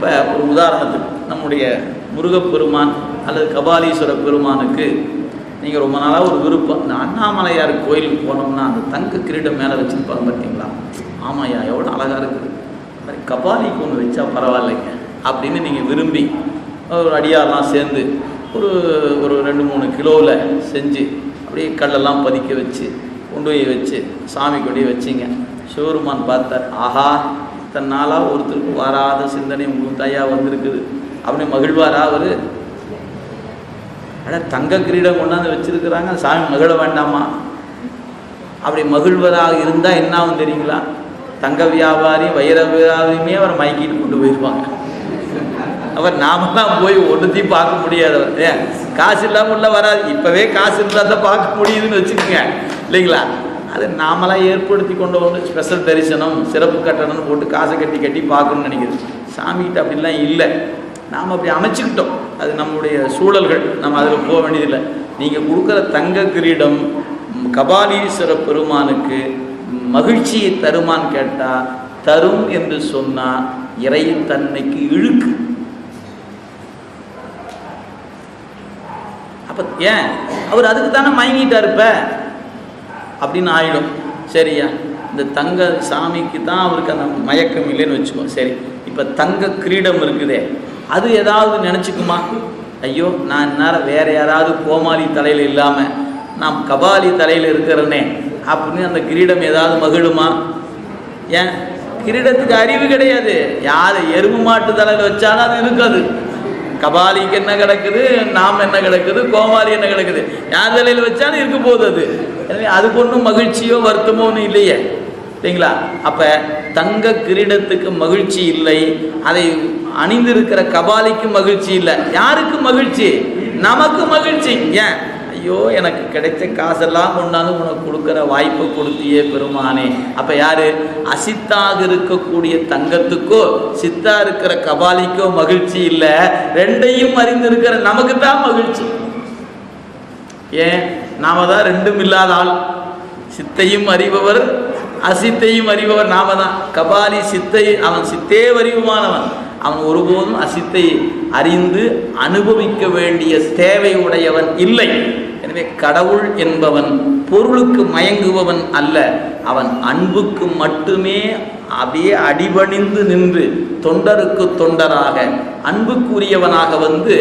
இப்போ ஒரு உதாரணத்துக்கு நம்முடைய முருகப்பெருமான் அல்லது கபாலீஸ்வர பெருமானுக்கு நீங்கள் ரொம்ப நாளாக ஒரு விருப்பம் இந்த அண்ணாமலையார் கோயிலுக்கு போனோம்னா அந்த தங்க கிரீடம் மேலே வச்சுருப்பாங்க பார்த்தீங்களா ஆமாயா எவ்வளோ அழகாக இருக்குது. மாதிரி கபாலிக்கு ஒன்று வச்சா பரவாயில்லைங்க அப்படின்னு நீங்கள் விரும்பி ஒரு அடியாரெலாம் சேர்ந்து ஒரு ஒரு ரெண்டு மூணு கிலோவில் செஞ்சு அப்படியே கல்லெல்லாம் பதிக்க வச்சு கொண்டு போய் வச்சு சாமி கொண்டு வச்சிங்க. சிவருமான் பார்த்தார் ஆஹா இத்தனை நாளாக ஒருத்தருக்கு வராத சிந்தனை உங்களுக்கு தாயா வந்திருக்குது. அப்படி மகிழ்வாரா அவர்? அட தங்க கிரீடம் கொண்டாந்து வச்சிருக்கிறாங்க. சாமி மகிழ வேண்டாமா? அப்படி மகிழ்வதாக இருந்தால் என்ன ஆகும் தெரியுங்களா? தங்க வியாபாரி வைர வியாபாரியுமே அவர் மயக்கிட்டு கொண்டு போயிருப்பாங்க அவர் நாமெல்லாம் போய் ஒன்றுத்தையும் பார்க்க முடியாது அவர். ஏன்? காசு இல்லாமல் உள்ள வராது. இப்போவே காசு இருந்தால் தான் பார்க்க முடியுதுன்னு வச்சுக்கோங்க. இல்லைங்களா? அது நாமெல்லாம் ஏற்படுத்தி கொண்டு வந்து ஸ்பெஷல் தரிசனம் சிறப்பு கட்டணம்னு போட்டு காசை கட்டி கட்டி பார்க்கணும்னு நினைக்கிறது சாமிகிட்ட அப்படிலாம் இல்லை. நாம் அப்படி அமைச்சுக்கிட்டோம். அது நம்முடைய சூழல்கள். நம்ம அதில் போக வேண்டியதில்லை. நீங்கள் கொடுக்குற தங்க கிரீடம் கபாலீஸ்வர பெருமானுக்கு மகிழ்ச்சியை தருமான்னு கேட்டால் தரும் என்று சொன்னால் இறை தன்னைக்கு இழுக்கு. அப்போ ஏன்? அவர் அதுக்கு தானே மயங்கிட்டா இருப்ப அப்படின்னு ஆயிடும். சரியா? இந்த தங்க சாமிக்கு தான் அவருக்கு அந்த மயக்கம் இல்லைன்னு வச்சுக்கோ. சரி. இப்போ தங்க கிரீடம் இருக்குதே. அது ஏதாவது நினச்சிக்குமா? ஐயோ நான் இந்நேரம் வேற யாராவது கோமாளி தலையில் இல்லாமல் நான் கபாலி தலையில் இருக்கிறனே அப்படின்னு அந்த கிரீடம் ஏதாவது மகிழுமா? ஏன்? கிரீடத்துக்கு அறிவு கிடையாது. யார் எருமை மாட்டு தலையில் வச்சாலும் அது இருக்காது. கபாலிக்கு என்ன கிடக்குது? நாம் என்ன கிடக்குது? கோமாளி என்ன கிடக்குது? யார் தலையில் வச்சாலும் இருக்க போகுது அது. எனவே அதுக்கு ஒன்றும் மகிழ்ச்சியோ வருத்தமோ ஒன்றும் இல்லையே. இல்லைங்களா? அப்போ தங்க கிரீடத்துக்கு மகிழ்ச்சி இல்லை. அதை அணிந்திருக்கிற கபாலிக்கு மகிழ்ச்சி இல்லை. யாருக்கு மகிழ்ச்சி? நமக்கு மகிழ்ச்சி. ஏன்? ஐயோ எனக்கு கிடைச்ச காசெல்லாம் கொண்டாந்து உனக்கு கொடுக்குற வாய்ப்பு கொடுத்தியே பெருமானே. அப்போ யாரு? அசித்தாக இருக்கக்கூடிய தங்கத்துக்கோ சித்தா இருக்கிற கபாலிக்கோ மகிழ்ச்சி இல்லை. ரெண்டையும் அறிந்திருக்கிற நமக்கு தான் மகிழ்ச்சி. ஏன்? நாம தான் ரெண்டும் இல்லாத ஆள். சித்தையும் அறிபவர் அசித்தையும் அறிபவர் நாம தான். கபாலி சித்தை அவன் சித்தே அறிவுமானவன். அவன் ஒருபோதும் அசித்தை அறிந்து அனுபவிக்க வேண்டிய தேவை உடையவன் இல்லை. எனவே கடவுள் என்பவன் பொருளுக்கு மயங்குபவன் அல்ல. அவன் அன்புக்கு மட்டுமே அப்படியே அடிபணிந்து நின்று தொண்டருக்கு தொண்டராக அன்புக்குரியவனாக வந்து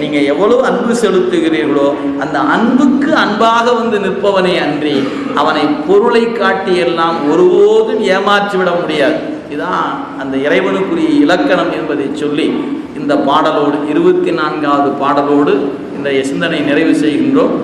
நீங்கள் எவ்வளோ அன்பு செலுத்துகிறீர்களோ அந்த அன்புக்கு அன்பாக வந்து நிற்பவனே அன்றி அவனை பொருளை காட்டி எல்லாம் ஒருபோதும் ஏமாற்றிவிட முடியாது. இதுதான் அந்த இறைவனுக்குரிய இலக்கணம் என்பதை சொல்லி இந்த பாடலோடு இருபத்தி நான்காவது பாடலோடு இந்த சிந்தனை நிறைவு செய்கின்றோம்.